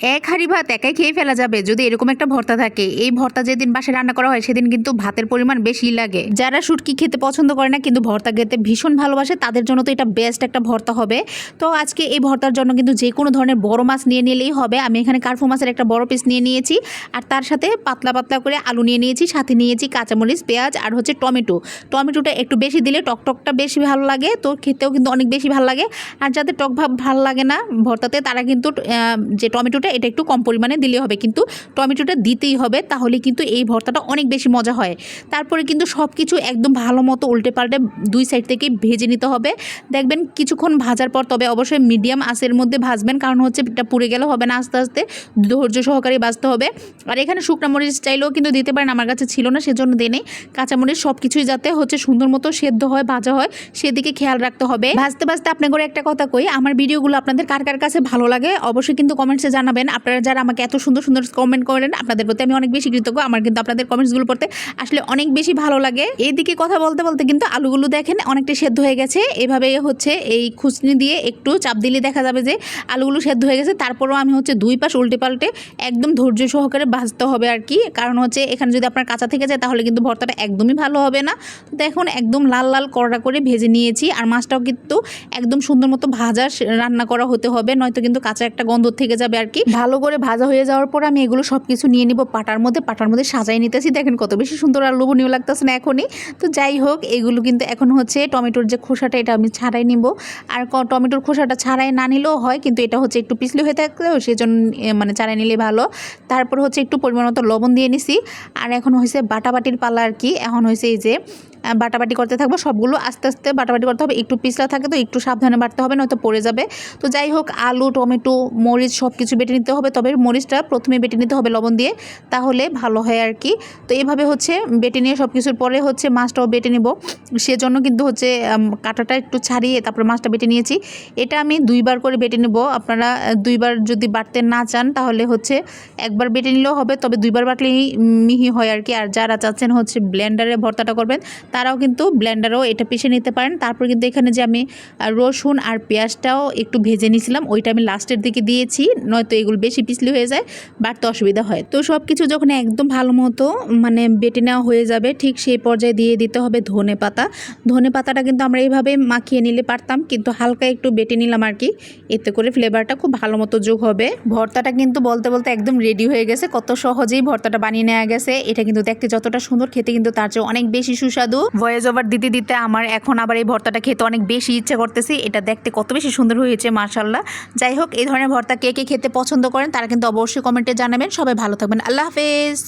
এক হাঁড়ি ভাত একাই খেয়ে ফেলা যাবে যদি এরকম একটা ভর্তা থাকে। এই ভর্তা যেদিন বাসে রান্না করা হয়, সেদিন কিন্তু ভাতের পরিমাণ বেশি লাগে। যারা শুটকি খেতে পছন্দ করে না, কিন্তু ভর্তা খেতে ভীষণ ভালোবাসে, তাদের জন্য তো এটা বেস্ট একটা ভর্তা হবে। তো আজকে এই ভর্তার জন্য কিন্তু যে কোনো ধরনের বড় মাছ নিয়ে নিলেই হবে। আমি এখানে কার্ফু মাছের একটা বড় পিস নিয়ে নিয়েছি, আর তার সাথে পাতলা পাতলা করে আলু নিয়ে নিয়েছি, সাথে নিয়েছি কাঁচামরিচ, পেঁয়াজ, আর হচ্ছে টমেটো। টমেটোটা একটু বেশি দিলে টক টকটা বেশি ভালো লাগে, তো খেতেও কিন্তু অনেক বেশি ভালো লাগে। আর যাদের টক ভাব ভালো লাগে না ভর্তাতে, তারা কিন্তু যে টমেটোটা এটা একটু কম পরিমাণে দিলে হবে। কিন্তু টমেটোটা দিতেই হবে, তাহলে কিন্তু এই ভর্তাটা অনেক বেশি মজা হয়। তারপরে কিন্তু সব কিছু একদম ভালো মতো উল্টে পাল্টে দুই সাইড থেকে ভেজে নিতে হবে। দেখবেন কিছুক্ষণ ভাজার পর তবে অবশ্যই মিডিয়াম আঁচের মধ্যে ভাজবেন, কারণ হচ্ছে এটা পুড়ে গেলে হবে না, আস্তে আস্তে ধৈর্য সহকারে ভাজতে হবে। আর এখানে শুকনো মরিচ চাইলেও কিন্তু দিতে পারেন, আমার কাছে ছিল না, সেজন্য দিই নেই। কাঁচামরিচ সব কিছুই যাতে হচ্ছে সুন্দর মতো সেদ্ধ হয়, ভাজা হয়, সেদিকে খেয়াল রাখতে হবে। ভাজতে ভাজতে আপনার করে একটা কথা কই, আমার ভিডিওগুলো আপনাদের কার কার কাছে ভালো লাগে, অবশ্যই কিন্তু কমেন্টসে জানাবেন। আপনারা যারা আমাকে এত সুন্দর সুন্দর কমেন্ট করেন, আপনাদের প্রতি আমি অনেক বেশি কৃতজ্ঞ। আমার কিন্তু আপনাদের কমেন্টসগুলো পড়তে আসলে অনেক বেশি ভালো লাগে। এইদিকে কথা বলতে বলতে কিন্তু আলুগুলো দেখেন অনেকটা সেদ্ধ হয়ে গেছে। এভাবে হচ্ছে এই খুসনি দিয়ে একটু চাপ দিলে দেখা যাবে যে আলুগুলো সেদ্ধ হয়ে গেছে। তারপরও আমি হচ্ছে দুই পাশ উল্টে পাল্টে একদম ধৈর্য সহকারে ভাজতে হবে আর কি। কারণ হচ্ছে এখানে যদি আপনার কাঁচা থেকে যায় তাহলে কিন্তু ভর্তাটা একদমই ভালো হবে না। তো দেখুন একদম লাল লাল কড়া করে ভেজে নিয়েছি। আর মাছটাও কিন্তু একদম সুন্দর মতো ভাজা রান্না করা হতে হবে। নয়তো কিন্তু কাঁচা একটা গন্ধ থেকে যাবে আর কি। ভালো করে ভাজা হয়ে যাওয়ার পর আমি এগুলো সব কিছু নিয়ে নিব পাটার মধ্যে। পাটার মধ্যে সাজাই নিতেছি। দেখেন কত বেশি সুন্দর আর লোভনীয় লাগতেছে না এখনই। তো যাই হোক, এগুলো কিন্তু এখন হচ্ছে টমেটোর যে খোসাটা, এটা আমি ছাড়াই নিব। আর টমেটোর খোসাটা ছাড়াই না নিলেও হয়, কিন্তু এটা হচ্ছে একটু পিছলি হয়ে থাকলেও সেজন্য মানে ছাড়াই নিলে ভালো। তারপর হচ্ছে একটু পরিমাণ মতো লবণ দিয়ে নিছি। আর এখন হয়েছে বাটাবাটির পালা আর কি। এখন হয়েছে এই যে বাটাবাটি করতে থাকব। সবগুলো আস্তে আস্তে বাটাবাটি করতে হবে। একটু পিছলা থাকে তো একটু সাবধানে বাটতে হবে, নয়তো পড়ে যাবে। তো যাই হোক, আলু, টমেটো, মরিচ সব কিছু বেটে নিতে হবে, তবে মরিচটা প্রথমে বেটে নিতে হবে লবণ দিয়ে, তাহলে ভালো হয় আর কি। তো এভাবে হচ্ছে বেটে নিয়ে সব কিছুর পরে হচ্ছে মাছটাও বেটে নেব। সেজন্য কিন্তু হচ্ছে কাঁটাটা একটু ছাড়িয়ে তারপরে মাছটা বেটে নিয়েছি। এটা আমি দুইবার করে বেটে নেব। আপনারা দুইবার যদি বাটতে না চান, তাহলে হচ্ছে একবার বেটে নিলেও হবে, তবে দুইবার বাটলেই মিহি হয় আর কি। আর যারা চাচ্ছেন হচ্ছে ব্লেন্ডারে ভর্তাটা করবেন, তারাও কিন্তু ব্লেন্ডারেও এটা পিষে নিতে পারেন। তারপর কিন্তু এখানে যে আমি রসুন আর পেঁয়াজটাও একটু ভেজে নিয়েছিলাম, ওইটা আমি লাস্টের দিকে দিয়েছি, নয়তো এগুলো বেশি পিছলি হয়ে যায়, বাড়তে অসুবিধা হয়। তো সব কিছু যখন একদম ভালো মতো মানে বেটে নেওয়া হয়ে যাবে, ঠিক সেই পর্যায়ে দিয়ে দিতে হবে ধনে পাতা। ধনে পাতাটা কিন্তু আমরা এইভাবে মাখিয়ে নিলে পারতাম, কিন্তু হালকা একটু বেটে নিলাম আর কি, এতে করে ফ্লেভারটা খুব ভালো মতো যোগ হবে। ভর্তাটা কিন্তু বলতে বলতে একদম রেডি হয়ে গেছে, কত সহজেই ভর্তাটা বানিয়ে নেওয়া গেছে। এটা কিন্তু দেখতে যতটা সুন্দর, খেতে কিন্তু তার চেয়ে অনেক বেশি সুস্বাদু। ভয়েস ওভার দিতে দিতে আমার এখন আবার এই ভর্তাটা খেতে অনেক বেশি ইচ্ছে করতেছি, এটা দেখতে কত বেশি সুন্দর হয়েছে মার্শাল্লাহ যাই হোক, এই ধরনের ভর্তা কে কে খেতে পছন্দ করেন তারা কিন্তু অবশ্যই কমেন্টে জানাবেন। সবাই ভালো থাকবেন। আল্লাহ হাফেজ।